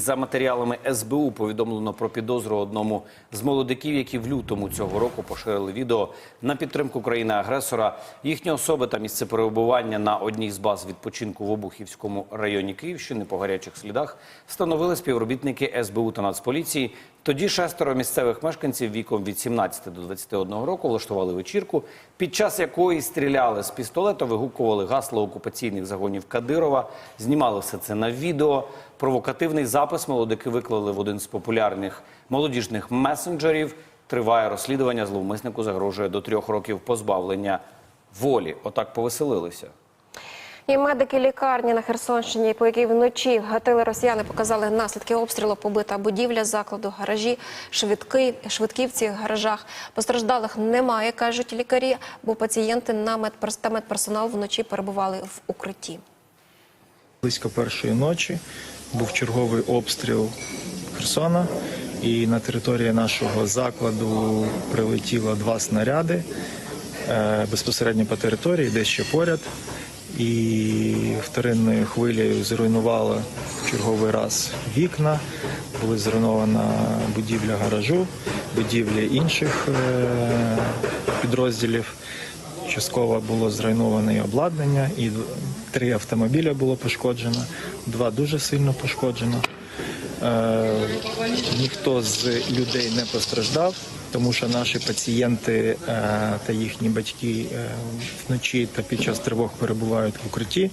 за матеріалами СБУ повідомлено про підозру одному з молодиків, які в лютому цього року поширили відео на підтримку країни-агресора. Їхні особи та місце перебування на одній з баз відпочинку в Обухівському районі Київщини по гарячих слідах встановили співробітники СБУ та Нацполіції. Тоді шестеро місцевих мешканців віком від 17 до 21 року влаштували вечірку, під час якої стріляли з пістолета, вигукували гасла окупаційних загонів Кадирова, знімали все це на відео. Провокативний запис молодики виклали в один з популярних молодіжних месенджерів. Триває розслідування. Зловмиснику загрожує до трьох років позбавлення волі. Отак повеселилися. І медики лікарні на Херсонщині, по якій вночі гатили росіяни, показали наслідки обстрілу. Побита будівля закладу, гаражі, швидки, швидкі в цих гаражах. Постраждалих немає, кажуть лікарі, бо пацієнти на медперс- та медперсонал вночі перебували в укритті. Близько першої ночі був черговий обстріл Херсона, і на території нашого закладу прилетіло два снаряди е, безпосередньо по території, десь ще поряд. І вторинною хвилею зруйнували черговий раз вікна, була зруйнована будівля гаражу, будівлі інших е, підрозділів. Частково було зруйноване і обладнання, і три автомобіля було пошкоджено, два дуже сильно пошкоджено. Е, ніхто з людей не постраждав, тому що наші пацієнти е, та їхні батьки е, вночі та під час тривог перебувають в укритті.